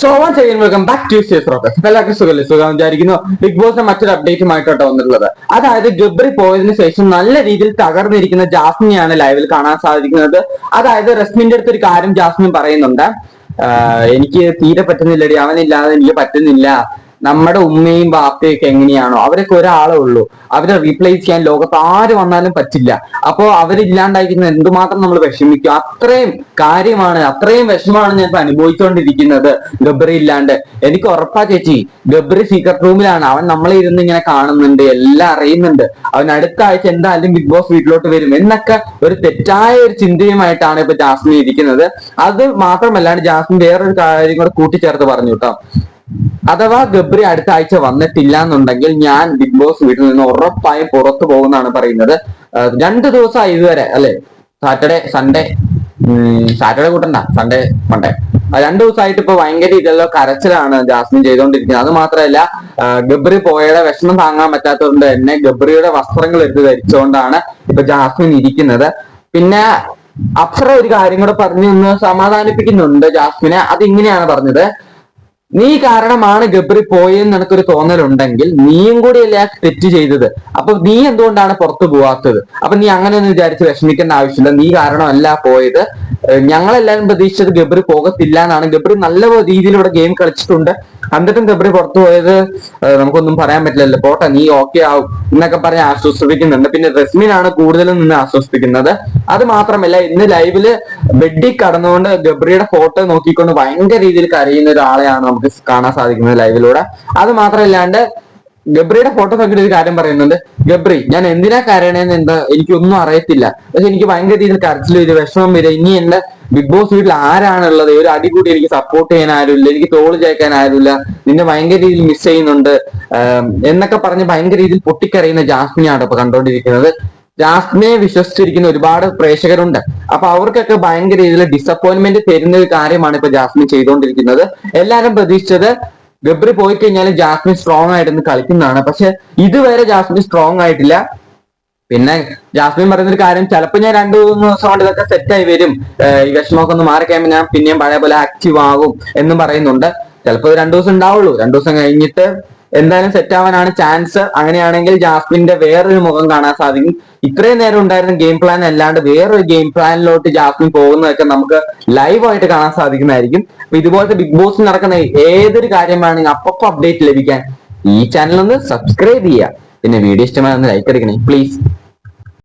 So once again welcome back to sees rocks എല്ലാവർക്കും സുഖമല്ലേ സുഖം വിചാരിക്കുന്നു. ബിഗ് ബോസിന്റെ മറ്റൊരു അപ്ഡേറ്റുമായിട്ടോ വന്നിട്ടുള്ളത്. അതായത് ഗബ്രി പോയതിന് ശേഷം നല്ല രീതിയിൽ തകർന്നിരിക്കുന്ന ജാസ്മിനെയാണ് ലൈവിൽ കാണാൻ സാധിക്കുന്നത്. അതായത് റസ്മിന്റെ അടുത്ത് ഒരു കാര്യം ജാസ്മിൻ പറയുന്നുണ്ട്. എനിക്ക് തീരെ പറ്റുന്നില്ലടി. അവനില്ലാതെ എനിക്ക് പറ്റുന്നില്ല. നമ്മുടെ ഉമ്മയും ബാപ്പയും ഒക്കെ എങ്ങനെയാണോ അവരൊക്കെ ഒരാളെ ഉള്ളൂ. അവരെ റീപ്ലേസ് ചെയ്യാൻ ലോകത്ത് ആര് വന്നാലും പറ്റില്ല. അപ്പോ അവരില്ലാണ്ടായിരിക്കുന്ന എന്തുമാത്രം നമ്മൾ വിഷമിക്കും? അത്രയും കാര്യമാണ് അത്രയും വിഷമമാണ് ഞാൻ ഇപ്പൊ അനുഭവിച്ചുകൊണ്ടിരിക്കുന്നത് ഗബ്രി ഇല്ലാണ്ട്. എനിക്ക് ഉറപ്പാ ചേച്ചി ഗബ്രി സീക്രട്ട് റൂമിലാണ് അവൻ നമ്മളെ ഇരുന്ന് ഇങ്ങനെ കാണുന്നുണ്ട് എല്ലാം അറിയുന്നുണ്ട്. അവൻ അടുത്ത ആഴ്ച എന്തായാലും ബിഗ് ബോസ് വീട്ടിലോട്ട് വരും എന്നൊക്കെ ഒരു തെറ്റായ ഒരു ചിന്തയുമായിട്ടാണ് ഇപ്പൊ ജാസ്മിൻ ഇരിക്കുന്നത്. അത് മാത്രമല്ലാണ്ട് ജാസ്മിൻ വേറൊരു കാര്യം കൂടെ കൂട്ടിച്ചേർത്ത് പറഞ്ഞു കേട്ടോ. അഥവാ ഗബ്രി അടുത്ത ആഴ്ച വന്നിട്ടില്ല എന്നുണ്ടെങ്കിൽ ഞാൻ ബിഗ് ബോസ് വീട്ടിൽ നിന്ന് ഉറപ്പായും പുറത്തു പോകുന്നതാണ് പറയുന്നത്. രണ്ടു ദിവസമായി ഇതുവരെ അല്ലെ? സാറ്റർഡേ സൺഡേ സാറ്റർഡേ കൂട്ടണ്ട സൺഡേ മണ്ടേ രണ്ടു ദിവസമായിട്ട് ഇപ്പൊ ഭയങ്കര ഇതെല്ലോ കരച്ചിലാണ് ജാസ്മിൻ ചെയ്തുകൊണ്ടിരിക്കുന്നത്. അത് മാത്രമല്ല ഗബ്രി പോയയുടെ വിഷമം താങ്ങാൻ പറ്റാത്തതുകൊണ്ട് തന്നെ ഗബ്രിയുടെ വസ്ത്രങ്ങൾ എടുത്ത് ധരിച്ചുകൊണ്ടാണ് ഇപ്പൊ ജാസ്മിൻ ഇരിക്കുന്നത്. പിന്നെ അപ്സര ഒരു കാര്യം കൂടെ പറഞ്ഞു ഒന്ന് സമാധാനിപ്പിക്കുന്നുണ്ട് ജാസ്മിനെ. അത് ഇങ്ങനെയാണ് പറഞ്ഞത്. നീ കാരണമാണ് ഗബ്രി പോയെന്ന് നിനക്കൊരു തോന്നലുണ്ടെങ്കിൽ നീയും കൂടിയല്ലേ ആ തെറ്റ് ചെയ്തത്? അപ്പൊ നീ എന്തുകൊണ്ടാണ് പുറത്തു പോവാത്തത്? അപ്പൊ നീ അങ്ങനെ ഒന്നും വിചാരിച്ച് വിഷമിക്കേണ്ട ആവശ്യമില്ല. നീ കാരണമല്ല പോയത്. ഏഹ് ഞങ്ങളെല്ലാരും പ്രതീക്ഷിച്ചത് ഗബ്രി പോകത്തില്ല എന്നാണ്. ഗബ്രി നല്ല രീതിയിൽ ഇവിടെ ഗെയിം കളിച്ചിട്ടുണ്ട്. എന്നിട്ടും ഗബ്രി പുറത്തു പോയത് നമുക്കൊന്നും പറയാൻ പറ്റില്ലല്ലോ. പോട്ടെ നീ ഓക്കെ ആവും എന്നൊക്കെ പറഞ്ഞ് ആശ്വസിപ്പിക്കുന്നുണ്ട്. പിന്നെ റസ്മിനാണ് കൂടുതലും നിന്ന് ആശ്വസിപ്പിക്കുന്നത്. അത് മാത്രമല്ല ഇന്ന് ലൈവിൽ ബെഡിൽ കടന്നുകൊണ്ട് ഗബ്രിയുടെ ഫോട്ടോ നോക്കിക്കൊണ്ട് ഭയങ്കര രീതിയിൽ കരയുന്ന ഒരാളെയാണ് നമുക്ക് കാണാൻ സാധിക്കുന്നത് ലൈവിലൂടെ അത് മാത്രമല്ലാണ്ട് ഗബ്രിയുടെ ഫോട്ടോ കണ്ടിട്ട് ഒരു കാര്യം പറയുന്നുണ്ട്. ഗബ്രി ഞാൻ എന്തിനാ കരയണേന്ന് എന്താ എനിക്കൊന്നും അറിയത്തില്ല. പക്ഷെ എനിക്ക് ഭയങ്കര രീതിയിൽ കരച്ചിൽ വരും വിഷമം വരും. ഇനി എന്റെ ബിഗ് ബോസ് വീട്ടിൽ ആരാണുള്ളത്? ഒരു അടി കൂടി എനിക്ക് സപ്പോർട്ട് ചെയ്യാൻ ആരുമില്ല. എനിക്ക് തോൾ ചേക്കാൻ ആരുമില്ല. നിന്നെ ഭയങ്കര രീതിയിൽ മിസ് ചെയ്യുന്നുണ്ട്. എന്നൊക്കെ പറഞ്ഞ് ഭയങ്കര രീതിയിൽ പൊട്ടിക്കരയുന്ന ജാസ്മിയാണ് ഇപ്പൊ കണ്ടോണ്ടിരിക്കുന്നത്. ജാസ്മിനെ വിശ്വസിച്ചിരിക്കുന്ന ഒരുപാട് പ്രേക്ഷകരുണ്ട്. അപ്പൊ അവർക്കൊക്കെ ഭയങ്കര രീതിയിൽ ഡിസപ്പോയിന്റ്മെന്റ് തരുന്ന ഒരു കാര്യമാണ് ഇപ്പൊ ജാസ്മിൻ ചെയ്തുകൊണ്ടിരിക്കുന്നത് എല്ലാരും പ്രതീക്ഷിച്ചത് ഗബ്രി പോയി കഴിഞ്ഞാൽ ജാസ്മിൻ സ്ട്രോങ് ആയിട്ടൊന്ന് കളിക്കുന്നതാണ്. പക്ഷെ ഇതുവരെ ജാസ്മിൻ സ്ട്രോങ് ആയിട്ടില്ല. പിന്നെ ജാസ്മിൻ പറയുന്നൊരു കാര്യം ചിലപ്പോൾ ഞാൻ രണ്ടു മൂന്ന് ദിവസം കൊണ്ട് ഇതൊക്കെ സെറ്റായി വരും. ഈ വിഷമമൊക്കെ ഒന്ന് മാറി കഴിയുമ്പോൾ ഞാൻ പിന്നെയും പഴയ പോലെ ആക്റ്റീവ് ആകും എന്നും പറയുന്നുണ്ട്. ചിലപ്പോൾ രണ്ടു ദിവസം ഉണ്ടാവുള്ളൂ. രണ്ടു ദിവസം കഴിഞ്ഞിട്ട് എന്തായാലും സെറ്റ് ആവാനാണ് ചാൻസ് അങ്ങനെയാണെങ്കിൽ ജാസ്മിന്റെ വേറൊരു മുഖം കാണാൻ സാധിക്കും. ഇത്രയും നേരം ഉണ്ടായിരുന്ന ഗെയിം പ്ലാൻ അല്ലാണ്ട് വേറൊരു ഗെയിം പ്ലാനിലോട്ട് ജാസ്മിൻ പോകുന്നതൊക്കെ നമുക്ക് ലൈവായിട്ട് കാണാൻ സാധിക്കുന്നതായിരിക്കും. അപ്പൊ ഇതുപോലത്തെ ബിഗ് ബോസ് നടക്കുന്ന ഏതൊരു കാര്യം വേണമെങ്കിൽ അപ്പപ്പോ അപ്ഡേറ്റ് ലഭിക്കാൻ ഈ ചാനൽ ഒന്ന് സബ്സ്ക്രൈബ് ചെയ്യുക. പിന്നെ വീഡിയോ ഇഷ്ടമായി ഒന്ന് ലൈക്ക് അടിക്കണേ പ്ലീസ്